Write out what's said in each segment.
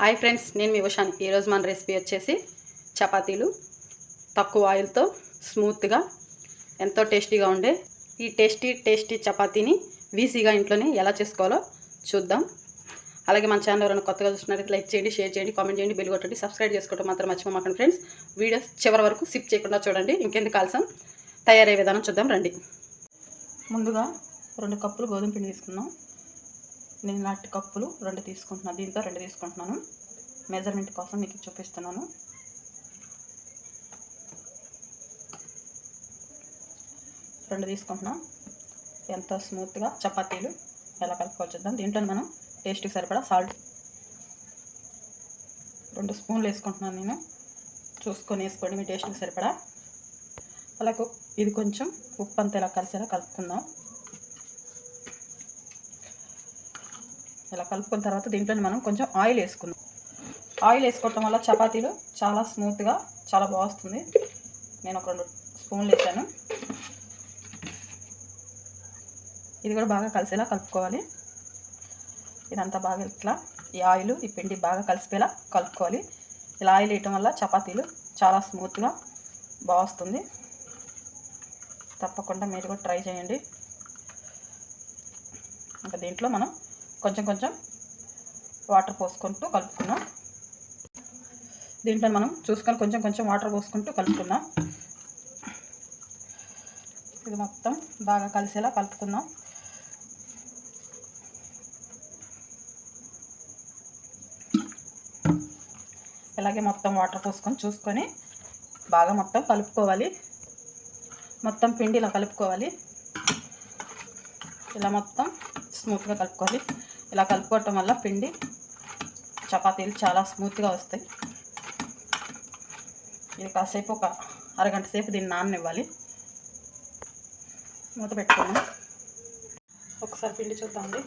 Hi friends నేను మీ ఉషాన్. ఈరోజు మన రెసిపీ వచ్చేసి చపాతీలు. తక్కువ ఆయిల్తో స్మూత్గా ఎంతో టేస్టీగా ఉండే ఈ టేస్టీ టేస్టీ చపాతీని వీసీగా ఇంట్లోనే ఎలా చేసుకోవాలో చూద్దాం. అలాగే మన ఛానల్ ఎవరైనా కొత్తగా చూసినట్లయితే లైక్ చేయండి షేర్ చేయండి కామెంట్ చేయండి బిల్ కొట్టండి సబ్స్క్రైబ్ చేసుకోవడం మాత్రం మర్చిపోమాకండి ఫ్రెండ్స్. వీడియోస్ చివరి వరకు సిప్ చేయకుండా చూడండి. ఇంకెందుకు కాల్సం తయారయ్యే విధానం చూద్దాం రండి. ముందుగా రెండు కప్పులు గోధుమ పిండి తీసుకుందాం. నేను నాటి కప్పులు రెండు తీసుకుంటున్నాను దీంతో రెండు తీసుకుంటున్నాను. మెజర్మెంట్ కోసం మీకు చూపిస్తున్నాను. రెండు తీసుకుంటున్నాం. ఎంత స్మూత్గా చపాతీలు ఎలా కలుపుకోవచ్చు చూద్దాం. దీంట్లో మనం టేస్ట్కి సరిపడా సాల్ట్ రెండు స్పూన్లు వేసుకుంటున్నాను నేను. చూసుకొని వేసుకోండి మీ టేస్ట్కి సరిపడా. అలా ఇది కొంచెం ఉప్పు అంతా ఇలా కలిసేలా కలుపుకుందాం. ఇలా కలుపుకున్న తర్వాత దీంట్లో మనం కొంచెం ఆయిల్ వేసుకుందాం. ఆయిల్ వేసుకోవటం వల్ల చపాతీలు చాలా స్మూత్గా చాలా బాగుస్తుంది నేను ఒక రెండు స్పూన్లు వేసాను. ఇది కూడా బాగా కలిసేలా కలుపుకోవాలి. ఇదంతా బాగా ఇట్లా ఈ ఆయిల్ ఈ పిండి బాగా కలిసిపోయేలా కలుపుకోవాలి. ఇలా ఆయిల్ వేయటం వల్ల చపాతీలు చాలా స్మూత్గా బాగుస్తుంది తప్పకుండా మీరు కూడా ట్రై చేయండి. ఇంకా దీంట్లో మనం కొంచెం కొంచెం వాటర్ పోసుకుంటూ కలుపుకున్నాం. దీంట్లో మనం చూసుకొని కొంచెం కొంచెం వాటర్ పోసుకుంటూ కలుపుకుందాం. ఇది మొత్తం బాగా కలిసేలా కలుపుకుందాం. ఇలాగే మొత్తం వాటర్ పోసుకొని చూసుకొని బాగా మొత్తం కలుపుకోవాలి. మొత్తం పిండి ఇలా కలుపుకోవాలి. ఇలా మొత్తం స్మూత్గా కలుపుకోవాలి. ఇలా కలుపుకోవటం వల్ల పిండి చపాతీలు చాలా స్మూత్గా వస్తాయి. ఇది కాసేపు ఒక అరగంట సేపు దీన్ని నాననివ్వాలి. మూత పెట్టుకున్నాం ఒకసారి పిండి చూద్దామండి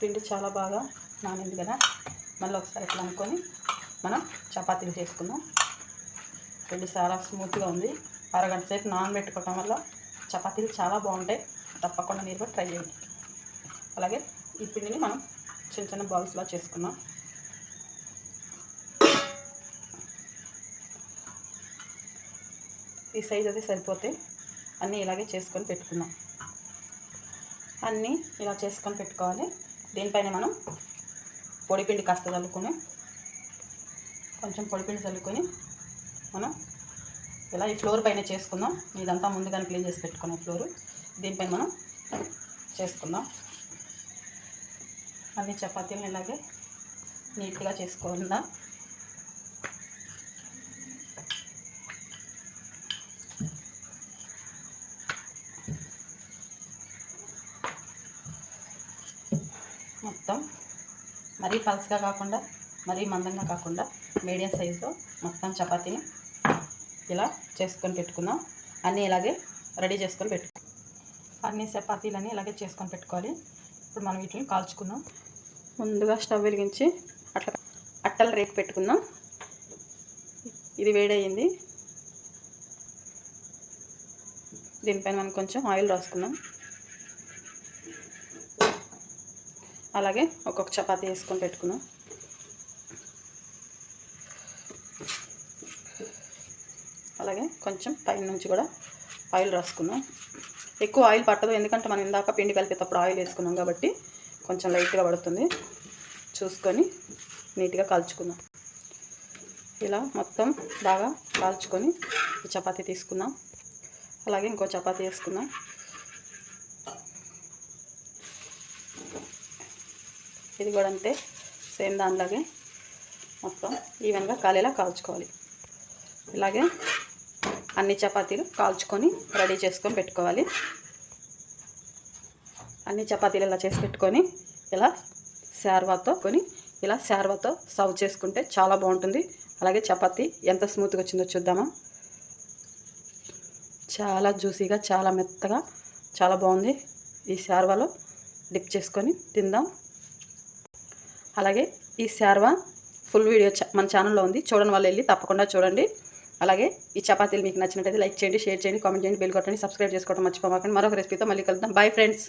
పిండి చాలా బాగా నానింది కదా. మళ్ళీ ఒకసారి ఇట్లా అనుకొని మనం చపాతీలు చేసుకుందాం. పిండి చాలా స్మూత్గా ఉంది. అరగంట సేపు నానబెట్టుకోవటం వల్ల చపాతీలు చాలా బాగుంటాయి. తప్పకుండా మీరు కూడా ట్రై చేయండి. అలాగే ఈ పిండిని మనం చిన్న చిన్న బాల్స్లా చేసుకున్నాం ఈ సైజ్ అది సరిపోతే అన్నీ ఇలాగే చేసుకొని పెట్టుకుందాం. అన్నీ ఇలా చేసుకొని పెట్టుకోవాలి. దీనిపైన మనం పొడిపిండి కాస్త చల్లుకొని కొంచెం పొడిపిండి చల్లుకొని మనం ఇలా ఈ ఫ్లోర్ పైన చేసుకుందాం. ఇదంతా ముందుగానే క్లీన్ చేసి పెట్టుకున్నాం ఫ్లోర్. దీనిపైన మనం చేసుకుందాం. అన్ని చపాతీలను ఇలాగే నీట్గా చేసుకోకుండా మొత్తం మరీ పల్స్గా కాకుండా మరీ మందంగా కాకుండా మీడియం సైజులో మొత్తం చపాతీని ఇలా చేసుకొని పెట్టుకుందాం. అన్నీ ఇలాగే రెడీ చేసుకొని పెట్టుకుందాం. అన్ని చపాతీలన్నీ ఇలాగే చేసుకొని పెట్టుకోవాలి. ఇప్పుడు మనం వీటిని కాల్చుకుందాం. ముందుగా స్టవ్ వెలిగించి అట్లా అట్టలు రేపు పెట్టుకుందాం. ఇది వేడయింది దీనిపైన మనం కొంచెం ఆయిల్ రాసుకుందాం. అలాగే ఒక్కొక్క చపాతీ వేసుకొని పెట్టుకుందాం. అలాగే కొంచెం పైన నుంచి కూడా ఆయిల్ రాసుకున్నాం ఎక్కువ ఆయిల్ పట్టదు ఎందుకంటే మనం ఇందాక పిండి కలిపేటప్పుడు ఆయిల్ వేసుకున్నాం కాబట్టి కొంచెం లైట్గా పడుతుంది. చూసుకొని నీట్గా కాల్చుకుందాం. ఇలా మొత్తం బాగా కాల్చుకొని ఈ చపాతీ తీసుకుందాం. అలాగే ఇంకో చపాతీ వేసుకుందాం. ఇది కూడా అంతే సేమ్ దానిలాగే మొత్తం ఈవెన్గా కాలేలా కాల్చుకోవాలి. ఇలాగే అన్ని చపాతీలు కాల్చుకొని రెడీ చేసుకొని పెట్టుకోవాలి. అన్ని చపాతీలు ఇలా చేసి పెట్టుకొని ఇలా శార్వాతో కొని ఇలా శార్వాతో సర్వ్ చేసుకుంటే చాలా బాగుంటుంది. అలాగే చపాతీ ఎంత స్మూత్గా వచ్చిందో చూద్దామా. చాలా జ్యూసీగా చాలా మెత్తగా చాలా బాగుంది. ఈ శార్వాలో డిప్ చేసుకొని తిందాం. అలాగే ఈ శార్వా ఫుల్ వీడియో మన ఛానల్లో ఉంది. చూడని వాళ్ళు వెళ్ళి తప్పకుండా చూడండి. అలాగే ఈ చపాతీలు మీకు నచ్చినట్టయితే లైక్ చేయండి షేర్ చేయండి కామెంట్ చేయండి బెల్ కొట్టండి సబ్స్క్రైబ్ చేసుకోవడం మర్చిపోమాకండి. మరొక రెసిపీతో మళ్ళీ కలుద్దాం. Bye friends